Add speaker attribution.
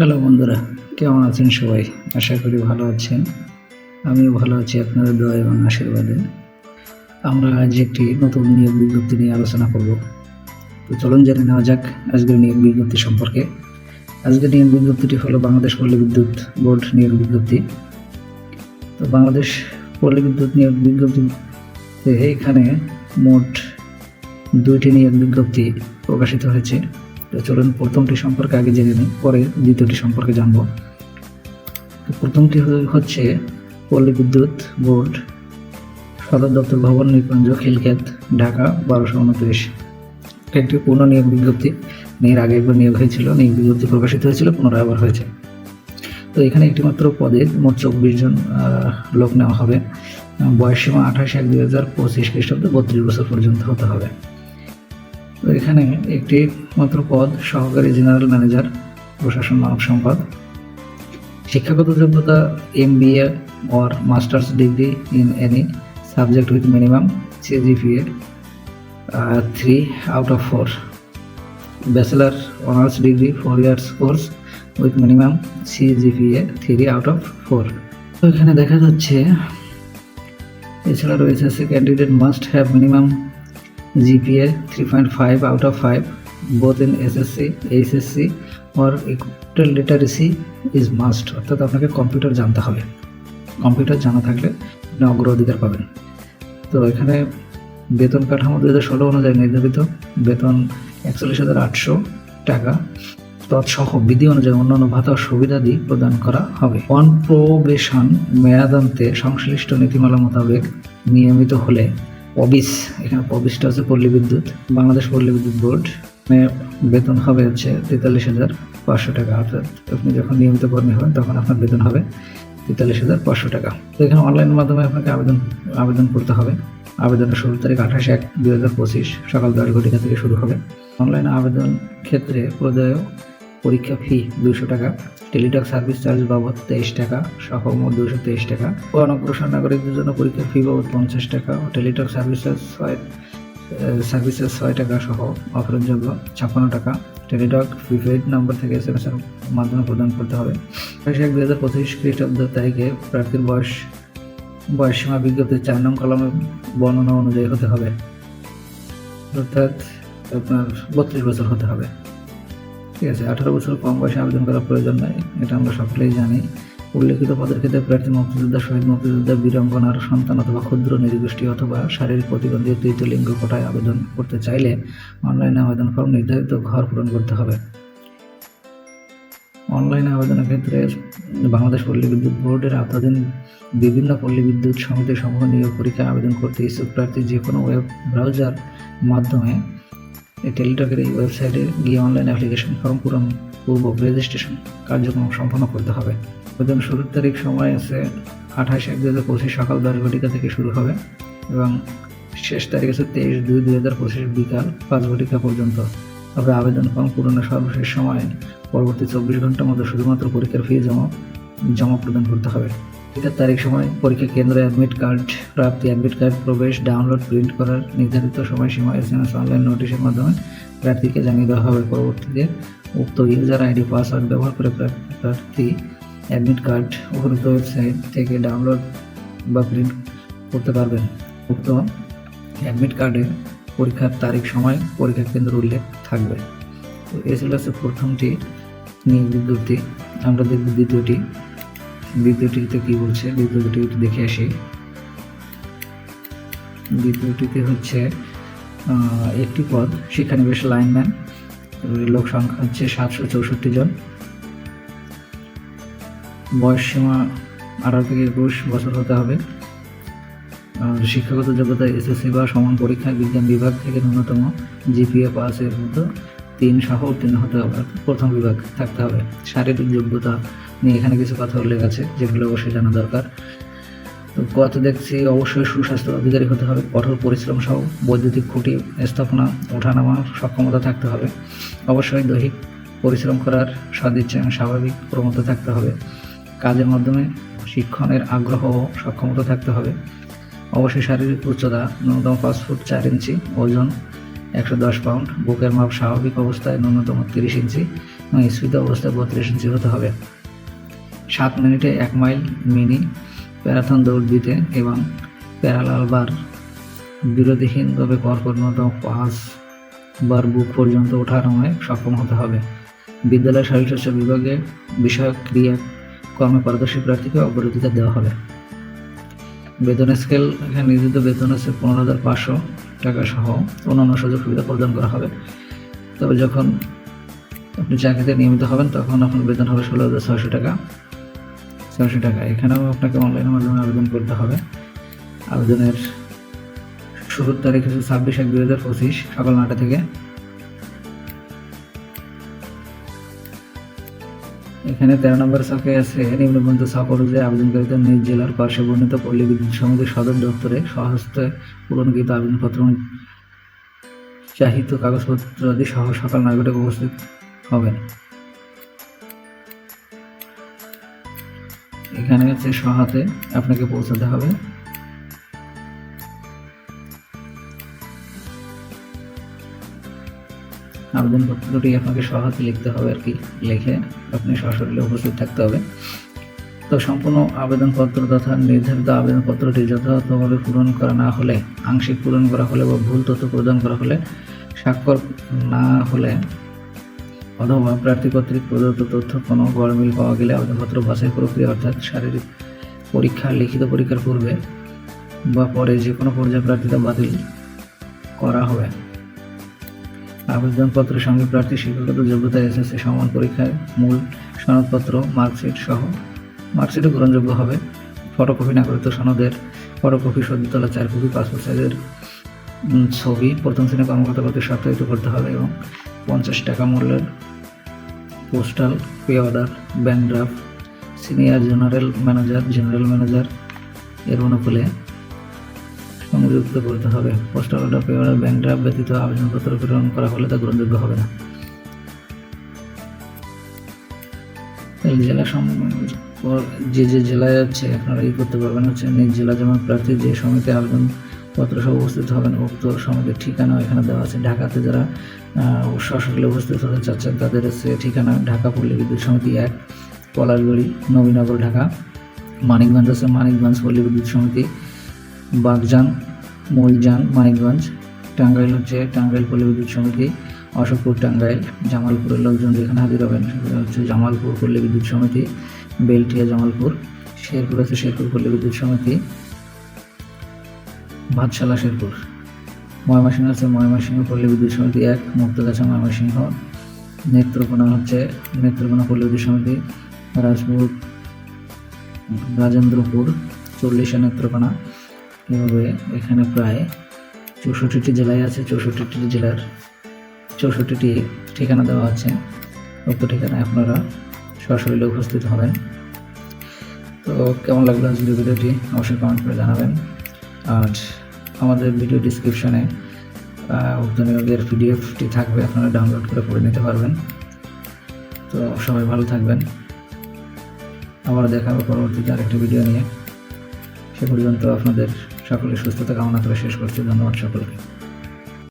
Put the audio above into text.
Speaker 1: Hello বন্ধুরা, কেমন আছেন সবাই? আশা করি ভালো আছেন। আমিও ভালো আছি আপনাদের দোয়া এবং আশীর্বাদে। আমরা আজ একটি নতুন নিয়োগ বিজ্ঞপ্তি নিয়ে আলোচনা করব। তো চলুন জেনে নেওয়া যাক আজকের নিয়োগ বিজ্ঞপ্তি সম্পর্কে। আজকের নিয়োগ বিজ্ঞপ্তিটি হলো বাংলাদেশ পল্লী বিদ্যুৎ বোর্ড নিয়োগ বিজ্ঞপ্তি। তো বাংলাদেশ পল্লী বিদ্যুৎ নিয়োগ বিজ্ঞপ্তিতে এখানে মোট দুইটি নিয়োগ বিজ্ঞপ্তি প্রকাশিত হয়েছে। তো চলুন প্রথমটি সম্পর্কে আগে জেনে নিই, পরে দ্বিতীয়টি সম্পর্কে জানব। প্রথমটি হচ্ছে পল্লী বিদ্যুৎ বোর্ড, সদর দপ্তর ভবন নিকুঞ্জ খিলক্ষেত ঢাকা, বারোশো উনত্রিশ। একটি পূর্ণ নিয়োগ বিজ্ঞপ্তি, এর আগে একবার নিয়োগ হয়েছিল, নিয়োগ বিজ্ঞপ্তি প্রকাশিত হয়েছিল, পুনরায় আবার হয়েছে। তো এখানে একটিমাত্র পদে মোট চব্বিশ জন লোক নেওয়া হবে। বয়স সীমা আঠাশ এক দুই হাজার পঁচিশ খ্রিস্টাব্দে বত্রিশ বছর পর্যন্ত হতে হবে। তো এখানে একটি মাত্র পদ, সহকারী জেনারেল ম্যানেজার, প্রশাসন মানব সম্পদ। শিক্ষাগত যোগ্যতা M B A or masters degree in any subject with minimum CGPA three out of four bachelor honours degree four years course with minimum CGPA three out of four তো এখানে দেখা যাচ্ছে, এছাড়া রয়েছে candidate must have minimum GPA 3.5 out of 5 both in SSC, HSC or computer literacy is must. অর্থাৎ আপনাকে computer জানতে হবে। কম্পিউটার জানা থাকলে আপনি অগ্রাধিকার পাবেন। তো এখানে বেতন কাঠামো দু হাজার ষোলো অনুযায়ী নির্ধারিত। বেতন একচল্লিশ হাজার আটশো টাকা। তৎসহ বিধি অনুযায়ী অন্যান্য ভাতা সুবিধাদি প্রদান করা হবে। অন প্রবেশন মেয়াদান্তে সংশ্লিষ্ট নীতিমালা মোতাবেক নিয়মিত হলে পবিস, এখানে পবিসটা হচ্ছে পল্লী বিদ্যুৎ, বাংলাদেশ পল্লী বিদ্যুৎ বোর্ড। বেতন হবে হচ্ছে তেতাল্লিশ হাজার পাঁচশো টাকা, অর্থাৎ আপনি যখন নিয়মিত কর্মী হবেন তখন আপনার বেতন হবে তেতাল্লিশ হাজার পাঁচশো টাকা। তো এখানে অনলাইনের মাধ্যমে আপনাকে আবেদন আবেদন করতে হবে। আবেদনের শুরু তারিখ আঠাশ এক দুই হাজার পঁচিশ, সকাল দশ ঘটিকা থেকে শুরু হবে। অনলাইনে আবেদন ক্ষেত্রে প্রদায় পরীক্ষা ফি দুশো টাকা টেলিটক সার্ভিস চার্জ বাবদ তেইশ টাকা সহ মোট দুশো তেইশ টাকা। ও অনগ্রসর নাগরিকদের জন্য পরীক্ষার ফি বাবদ পঞ্চাশ টাকা ও টেলিটক সার্ভিস চার্জ ছয় সার্ভিসেস ছয় টাকা সহ অফারযোগ্য ছাপ্পান্ন টাকা। টেলিটক প্রিপেড নম্বর থেকে এস এম এস এর মাধ্যমে প্রদান করতে হবে। এক দুই হাজার পঁচিশ খ্রিস্টাব্দ তারিখে প্রার্থীর বয়স বয়স সীমা বিজ্ঞপ্তির চার নং কলমে বর্ণনা অনুযায়ী হতে হবে। অর্থাৎ আপনার বত্রিশ বছর হতে হবে। ঠিক আছে, আঠারো বছর কম বয়সে আবেদন করার প্রয়োজন নাই, এটা আমরা সকলেই জানি। উল্লেখিত পদের ক্ষেত্রে প্রার্থী মুক্তিযোদ্ধা, শহীদ মুক্তিযোদ্ধা বীরঙ্গনার সন্তান অথবা ক্ষুদ্র নিরগোষ্ঠী অথবা শারীরিক প্রতিবন্ধী তৃতীয় লিঙ্গ কোটায় আবেদন করতে চাইলে অনলাইনে আবেদন ফর্ম নির্ধারিত ঘর পূরণ করতে হবে। অনলাইনে আবেদনের ক্ষেত্রে বাংলাদেশ পল্লী বিদ্যুৎ বোর্ডের আওতাধীন বিভিন্ন পল্লী বিদ্যুৎ সমিতি সমূহ নিয়োগ পরীক্ষায় আবেদন করতে ইচ্ছুক প্রার্থী যে কোনো ওয়েব ব্রাউজার মাধ্যমে টেলিটকের এই ওয়েবসাইটে গিয়ে অনলাইন অ্যাপ্লিকেশন ফর্ম পূরণ পূর্বক রেজিস্ট্রেশন কার্যক্রম সম্পন্ন করতে হবে। আবেদন শুরুর তারিখ সময় আছে আঠাশ এক দু হাজার পঁচিশ সকাল দশ ঘটিকা থেকে শুরু হবে এবং শেষ তারিখ আছে তেইশ দুই দুই হাজার পঁচিশ বিকাল পাঁচ ঘটিকা পর্যন্ত। তবে আবেদন ফর্ম পূরণের সর্বশেষ সময় পরবর্তী চব্বিশ ঘণ্টার মধ্যে শুধুমাত্র পরীক্ষার ফি জমা জমা প্রদান করতে হবে। এটার তারিখ সময় পরীক্ষা কেন্দ্রে অ্যাডমিট কার্ড প্রাপ্তি অ্যাডমিট কার্ড প্রবেশ ডাউনলোড প্রিন্ট করার নির্ধারিত সময়সীমা এস এম এস অনলাইন নোটিশের মাধ্যমে প্রার্থীকে জানিয়ে দেওয়া হবে। পরবর্তীতে উক্ত ইউজার আইডি পাসওয়ার্ড ব্যবহার করে প্রা- প্রার্থী অ্যাডমিট কার্ড উপরোক্ত ওয়েবসাইট থেকে ডাউনলোড বা প্রিন্ট করতে পারবেন। উক্ত অ্যাডমিট কার্ডে পরীক্ষার তারিখ সময় পরীক্ষা কেন্দ্র উল্লেখ থাকবে। তো এ প্রথমটি নিয়োগ বিজ্ঞপ্তি। আমরা দেখব দ্বিতীয়টি দ্বিতীয়টিতে কি বলছে? দ্বিতীয়টি একটু দেখে আসি। দ্বিতীয়টিতে হচ্ছে একটি পদ শিক্ষানিবেশ লাইনম্যান লোক সংখ্যা হচ্ছে সাতশো চৌষট্টি জন। বয়স সীমা আঠারো থেকে একুশ বছর হতে হবে। শিক্ষাগত যোগ্যতা এসএসসি বা সমান পরীক্ষা বিজ্ঞান বিভাগ থেকে ন্যূনতম জিপিএ পাসের মতো তিন সহ উত্তীর্ণ হতে হবে। প্রথম বিভাগ থাকতে হবে। শারীরিক যোগ্যতা নিয়ে এখানে কিছু কথা উল্লেখ আছে, যেগুলো অবশ্যই জানা দরকার। তো পথ দেখছি, অবশ্যই সুস্বাস্থ্য অধিকারী হতে হবে, কঠোর পরিশ্রম সহ বৈদ্যুতিক খুঁটি, স্থাপনা ওঠানামা সক্ষমতা থাকতে হবে। অবশ্যই দৈহিক পরিশ্রম করার সদিচ্ছা স্বাভাবিক প্রমতা থাকতে হবে। কাজের মাধ্যমে শিক্ষণের আগ্রহ ও সক্ষমতা থাকতে হবে। অবশ্যই শারীরিক উচ্চতা, ন্যূনতম পাঁচ ফুট চার ইঞ্চি, ওজন একশো দশ পাউন্ড, বুকের মাপ স্বাভাবিক অবস্থায় ন্যূনতম তিরিশ ইঞ্চি এবং স্ফীত অবস্থায় বত্রিশ ইঞ্চি হতে হবে। সাত মিনিটে এক মাইল মিনি প্যারাথন দৌড় দিতে এবং প্যারালাল বার বিরতিহীনভাবে কর্কট পাঁচ বার বুক পর্যন্ত ওঠানামায় সক্ষম হতে হবে। বিদ্যালয় শারীরচর্চা বিভাগে বিষয়ক ক্রিয়া কর্মে পারদর্শী প্রার্থীকে অগ্রাধিকার দেওয়া হবে। বেতন স্কেল এখানে নির্ধারিত বেতন আছে পনেরো হাজার পাঁচশো টাকা সহ অন্যান্য সুযোগ সুবিধা প্রদান করা হবে। তবে যখন আপনি চাকরিতে নিয়মিত হবেন, তখন আপনার বেতন হবে ষোলো হাজার ছয়শো টাকা। ছয়শো টাকা। এখানেও আপনাকে অনলাইনের মাধ্যমে আবেদন করতে হবে। আবেদনের শুরুর তারিখ হচ্ছে ছাব্বিশ এক দুই হাজার পঁচিশ, সকাল নটা থেকে। এখানে তেরো নম্বর ছকে আছে, নিম্নবন্ধ ছক অনুযায়ী আবেদনকারীদের নিজ জেলার পার্শ্বে বর্ণিত পল্লী বিদ্যুৎ সমিতির সদর দপ্তরে সহস্তে পূরণকৃত আবেদনপত্র চাহিত কাগজপত্র আদি সহ সকাল নয়টায় উপস্থিত হবেন। এখানে হচ্ছে সহাতে আপনাকে পৌঁছাতে হবে। আবেদনপত্রটি আপনাকে সহাতে লিখতে হবে আর কি, লিখে আপনি সশরীরে উপস্থিত থাকতে হবে। তো সম্পূর্ণ আবেদনপত্র তথা নির্ধারিত আবেদনপত্রটি যথাযথভাবে পূরণ করা না হলে, আংশিক পূরণ করা হলে বা ভুল তথ্য প্রদান করা হলে স্বাক্ষর না হলে অথবা প্রার্থী কর্তৃক প্রদত্ত তথ্য, কোনো গড়মিল পাওয়া গেলে আবেদনপত্র বাছাই প্রক্রিয়া অর্থাৎ শারীরিক পরীক্ষা, লিখিত পরীক্ষার পূর্বে বা পরে যে কোনো পর্যায়ে প্রার্থীতা বাতিল করা হবে। আবেদনপত্রের সঙ্গে প্রার্থী শিক্ষাগত যোগ্যতা এসএসসি সমান পরীক্ষায় মূল সনদপত্র, মার্কশিট সহ মার্কশিটও গ্রহণযোগ্য হবে। ফটোকপি নাগরিক সনদের ফটোকপি সদ্য তোলা চার কপি, পাসপোর্ট সাইজের ছবি, প্রথম শ্রেণির কর্মকর্তা কর্তৃক সত্যায়িত করতে হবে এবং পঞ্চাশ টাকা মূল্যের postal pay order bank draft senior general manager general manager এর অনুকূলে সংযুক্ত করতে হবে। Postal order pay order bank draft ব্যতীত আবেদনপত্র প্রেরণ করা হলে তা গ্রহণযোগ্য হবে না। জেলা সম- যে যে জেলায় আছে আপনারা ই করতে পারবেন হচ্ছে নিজ জেলা যেমন প্রার্থী যে সমিতি আবেদন পত্র সহ উপস্থিত হবেন। উক্ত সমিতির ঠিকানা এখানে দেওয়া আছে। ঢাকাতে যারা সশরীরে উপস্থিত হতে চাচ্ছেন, তাদের হচ্ছে ঠিকানা ঢাকা পল্লী বিদ্যুৎ সমিতি এক, পলাশবাড়ি, নবীনগর, ঢাকা। মানিকগঞ্জ আছে, মানিকগঞ্জ পল্লী বিদ্যুৎ সমিতি, বাগজান, মইজান, মানিকগঞ্জ। টাঙ্গাইল হচ্ছে টাঙ্গাইল পল্লী বিদ্যুৎ সমিতি, অশোকপুর, টাঙ্গাইল। জামালপুরের লোকজন যেখানে হাজির হবেন হচ্ছে জামালপুর পল্লী বিদ্যুৎ সমিতি, বেলটিয়া জামালপুর। শেরপুর আছে, শেরপুর পল্লী বিদ্যুৎ সমিতি। ভাতশালা শেরপুর ময়মনসিংহ আছে, ময়মনসিংহ পল্লী বিদ্যুৎ সমিতি এক মুক্তগাছা ময়মনসিংহ। নেত্রকোনা হচ্ছে, নেত্রকোনা পল্লী বিদ্যুৎ সমিতি, রাজপুর, রাজেন্দ্রপুর, চল্লিশে নেত্রকোনা। এভাবে এখানে প্রায় চৌষট্টিটি জেলায় আছে, চৌষট্টিটি জেলার চৌষট্টিটি ঠিকানা দেওয়া আছে। উক্ত ঠিকানায় আপনারা সশরীরে উপস্থিত হবেন। তো কেমন লাগল আজকের ভিডিওটি? অবশ্যই কমেন্ট করে জানাবেন। আর আমাদের ভিডিও ডিসক্রিপশনে নিয়োগের পিডিএফটি থাকবে, আপনারা ডাউনলোড করে পড়ে নিতে পারবেন। তো সবাই ভালো থাকবেন। আবার দেখা হবে পরবর্তীতে আরেকটা ভিডিও নিয়ে। সে পর্যন্ত আপনাদের সকলের সুস্থতা কামনা করে শেষ করছি। ধন্যবাদ সকলকে।